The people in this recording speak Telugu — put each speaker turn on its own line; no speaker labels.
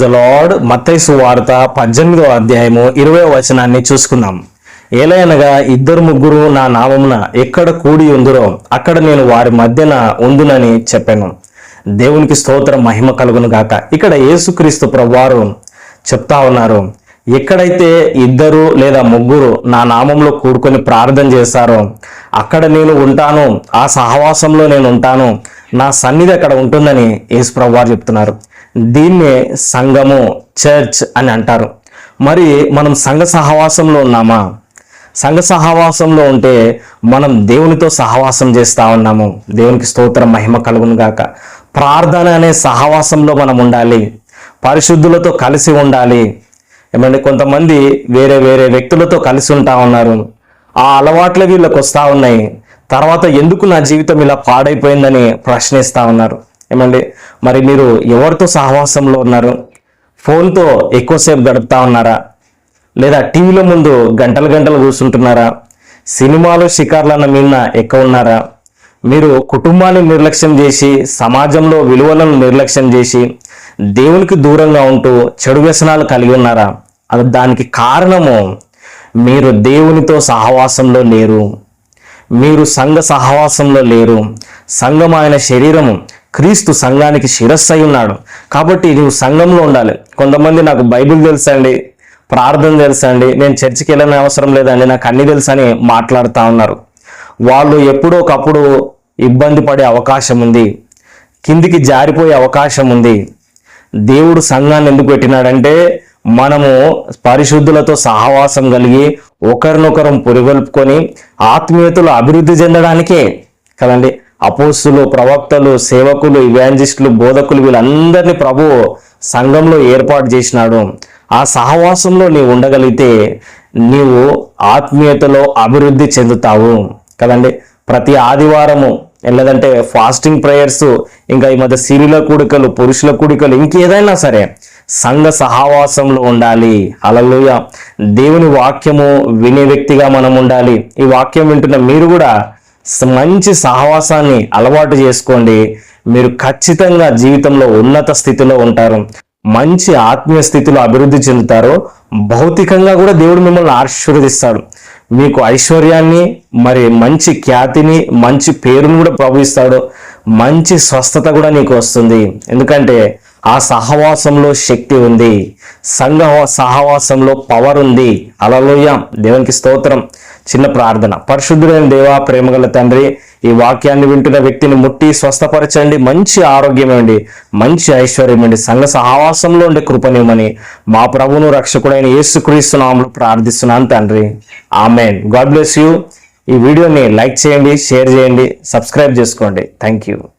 లార్డ్ మత్తైసు వార్త పద్దెనిమిదవ అధ్యాయము ఇరవై వచనాన్ని చూసుకుందాం. ఏలైనగా ఇద్దరు ముగ్గురు నా నామమున ఎక్కడ కూడి ఉందిరో అక్కడ నేను వారి మధ్యన ఉందునని చెప్పాను. దేవునికి స్తోత్రం మహిమ కలుగును గాక. ఇక్కడ యేసుక్రీస్తు ప్రభువారు చెప్తా ఉన్నారు ఎక్కడైతే ఇద్దరు లేదా ముగ్గురు నా నామంలో కూడుకొని ప్రార్థన చేస్తారో అక్కడ నేను ఉంటాను ఆ సహవాసంలో నేను ఉంటాను నా సన్నిధి అక్కడ ఉంటుందని యేసు ప్రభువారు చెప్తున్నారు. దీన్నే సంఘము చర్చ్ అని అంటారు. మరి మనం సంఘ సహవాసంలో ఉన్నామా? సంఘ సహవాసంలో ఉంటే మనం దేవునితో సహవాసం చేస్తూ ఉన్నాము. దేవునికి స్తోత్రం మహిమ కలుగును గాక. ప్రార్థన అనే సహవాసంలో మనం ఉండాలి. పరిశుద్ధులతో కలిసి ఉండాలి. ఏమంటే కొంతమంది వేరే వేరే వ్యక్తులతో కలిసి ఉంటా ఉన్నారు. ఆ అలవాట్లు వీళ్ళకి వస్తూ ఉన్నాయి. తర్వాత ఎందుకు నా జీవితం ఇలా పాడైపోయిందని ప్రశ్నిస్తూ ఉన్నారు. ఏమండి? మరి మీరు ఎవరితో సహవాసంలో ఉన్నారు? ఫోన్తో ఎక్కువసేపు గడుపుతా ఉన్నారా? లేదా టీవీల ముందు గంటలు గంటలు కూర్చుంటున్నారా? సినిమాలు షికార్లన్న మీద ఎక్కువ ఉన్నారా? మీరు కుటుంబాన్ని నిర్లక్ష్యం చేసి సమాజంలో విలువలను నిర్లక్ష్యం చేసి దేవునికి దూరంగా ఉంటూ చెడు వ్యసనాలు కలిగి ఉన్నారా? అది దానికి కారణము మీరు దేవునితో సహవాసంలో లేరు. మీరు సంఘ సహవాసంలో లేరు. సంఘం ఆయన శరీరము క్రీస్తు సంఘానికి శిరస్సు అయి ఉన్నాడు. కాబట్టి నువ్వు సంఘంలో ఉండాలి. కొంతమంది నాకు బైబిల్ తెలుసండి ప్రార్థన తెలుసండి నేను చర్చికి వెళ్ళని అవసరం లేదండి నాకు అన్ని తెలుసని మాట్లాడుతూ ఉన్నారు. వాళ్ళు ఎప్పుడో ఒకప్పుడు ఇబ్బంది పడే అవకాశం ఉంది కిందికి జారిపోయే అవకాశం ఉంది. దేవుడు సంఘాన్ని ఎందుకు పెట్టినాడంటే మనము పరిశుద్ధులతో సహవాసం కలిగి ఒకరినొకరం పురిగొల్పుకొని ఆత్మీయతలు అభివృద్ధి చెందడానికే కదండి. అపోస్తులు ప్రవక్తలు సేవకులు ఇవాంజిస్టులు బోధకులు వీళ్ళందరినీ ప్రభు సంఘంలో ఏర్పాటు చేసినాడు. ఆ సహవాసంలో నీవు ఉండగలిగితే నీవు ఆత్మీయతలో అభివృద్ధి చెందుతావు. కదండి? ప్రతి ఆదివారము లేదంటే ఫాస్టింగ్ ప్రేయర్స్ ఇంకా ఈ మధ్య స్త్రీల కూడికలు పురుషుల కూడికలు ఇంకేదైనా సరే సంఘ సహవాసంలో ఉండాలి. అలలుయ దేవుని వాక్యము వినే వ్యక్తిగా మనం ఉండాలి. ఈ వాక్యం వింటున్న మీరు కూడా మంచి సహవాసాన్ని అలవాటు చేసుకోండి. మీరు ఖచ్చితంగా జీవితంలో ఉన్నత స్థితిలో ఉంటారు. మంచి ఆత్మీయ స్థితిలో అభివృద్ధి చెందుతారు. భౌతికంగా కూడా దేవుడు మిమ్మల్ని ఆశీర్వదిస్తాడు. మీకు ఐశ్వర్యాన్ని మరి మంచి ఖ్యాతిని మంచి పేరును కూడా ప్రభుత్వాడు మంచి స్వస్థత కూడా నీకు వస్తుంది. ఎందుకంటే ఆ సహవాసంలో శక్తి ఉంది. సంఘ సహవాసంలో పవర్ ఉంది. అలలోయ దేవునికి స్తోత్రం. చిన్న ప్రార్థన. పరిశుద్ధుడైన దేవా ప్రేమగల తండ్రి ఈ వాక్యాన్ని వింటున్న వ్యక్తిని ముట్టి స్వస్థపరచండి. మంచి ఆరోగ్యం ఇవ్వండి. మంచి ఐశ్వర్యం ఇవ్వండి. సంఘ సహవాసంలో ఉండే కృపనివ్వమని మా ప్రభును రక్షకుడైన యేసుక్రీస్తునాములు ప్రార్థిస్తున్నాను తండ్రి. ఆమెన్. God bless you. ఈ వీడియోని లైక్ చేయండి షేర్ చేయండి సబ్స్క్రైబ్ చేసుకోండి. Thank you